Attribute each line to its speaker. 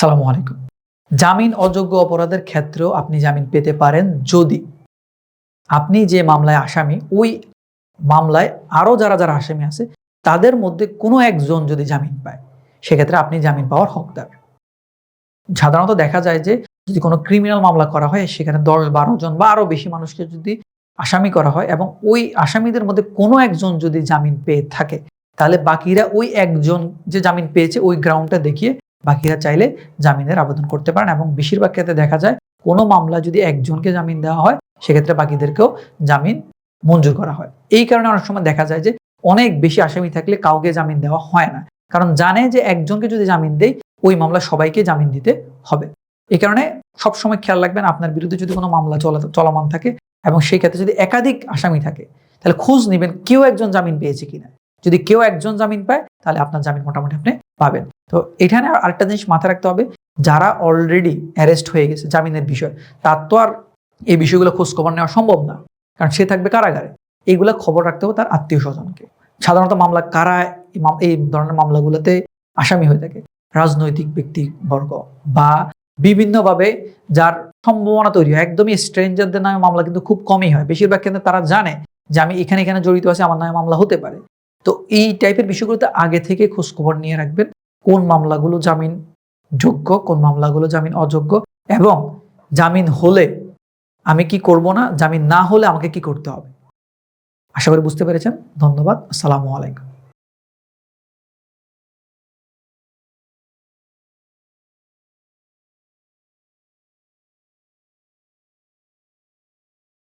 Speaker 1: আসসালামু আলাইকুম। জামিন অযোগ্য অপরাধের ক্ষেত্রেও আপনি জামিন পেতে পারেন যদি আপনি যে মামলায় আসামি, ওই মামলায় আরও যারা যারা আসামি আছে, তাদের মধ্যে কোনো একজন যদি জামিন পায়, সেক্ষেত্রে আপনি জামিন পাওয়ার হকদার। সাধারণত দেখা যায় যে যদি কোনো ক্রিমিনাল মামলা করা হয়, সেখানে দশ বারো জন বা আরও বেশি মানুষকে যদি আসামি করা হয় এবং ওই আসামিদের মধ্যে কোনো একজন যদি জামিন পেয়ে থাকে, তাহলে বাকিরা ওই একজন যে জামিন পেয়েছে, ওই গ্রাউন্ডটা দেখিয়ে বাকিরা চাইলে জামিনের আবেদন করতে পারেন এবং বেশিরভাগ ক্ষেত্রে দেখা যায় কোনো মামলা যদি একজনকে জামিন দেওয়া হয়, সেক্ষেত্রে বাকিদেরকেও জামিন মঞ্জুর করা হয়। এই কারণে অনেক সময় দেখা যায় যে অনেক বেশি আসামি থাকলে কাউকে জামিন দেওয়া হয় না। কারণ জানে যে একজনকে যদি জামিন দেয় ওই মামলা সবাইকে জামিন দিতে হবে। এই কারণে সবসময় খেয়াল রাখবেন, আপনার বিরুদ্ধে যদি কোনো মামলা চলা, চলমান থাকে এবং সেই ক্ষেত্রে যদি একাধিক আসামি থাকে, তাহলে খোঁজ নেবেন কেউ একজন জামিন পেয়েছে কিনা। যদি কেউ একজন জামিন পায় তাহলে আপনার জামিন মোটামুটি আপনি পাবেন। তো এখানে আরেকটা জিনিস মাথায় রাখতে হবে, যারা অলরেডি অ্যারেস্ট হয়ে গেছে জামিনের বিষয়, তার তো আর এই বিষয়গুলো খোঁজ খবর নেওয়া সম্ভব না, কারণ সে থাকবে কারাগারে। এইগুলা খবর রাখতে হবে তার আত্মীয় স্বজনকে। সাধারণত মামলা কারা এই ধরনের মামলাগুলোতে আসামি হয়ে থাকে? রাজনৈতিক ব্যক্তিবর্গ বা বিভিন্নভাবে যার সম্ভাবনা তৈরি হয়। একদমই স্ট্রেঞ্জারদের নামে মামলা কিন্তু খুব কমই হয়। বেশিরভাগ ক্ষেত্রে তারা জানে যে আমি এখানে এখানে জড়িত আছি, আমার নামে মামলা হতে পারে। তো এই টাইপের বিষয়গুলোতে আগে থেকে খোঁজখবর নিয়ে রাখবেন। কোন মামলাগুলো জামিন যোগ্য, কোন মামলাগুলো জামিন অযোগ্য এবং জামিন হলে আমি কি করব না, জামিন না হলে আমাকে কি করতে হবে? আশা করি বুঝতে পেরেছেন। ধন্যবাদ। আসসালামু আলাইকুম।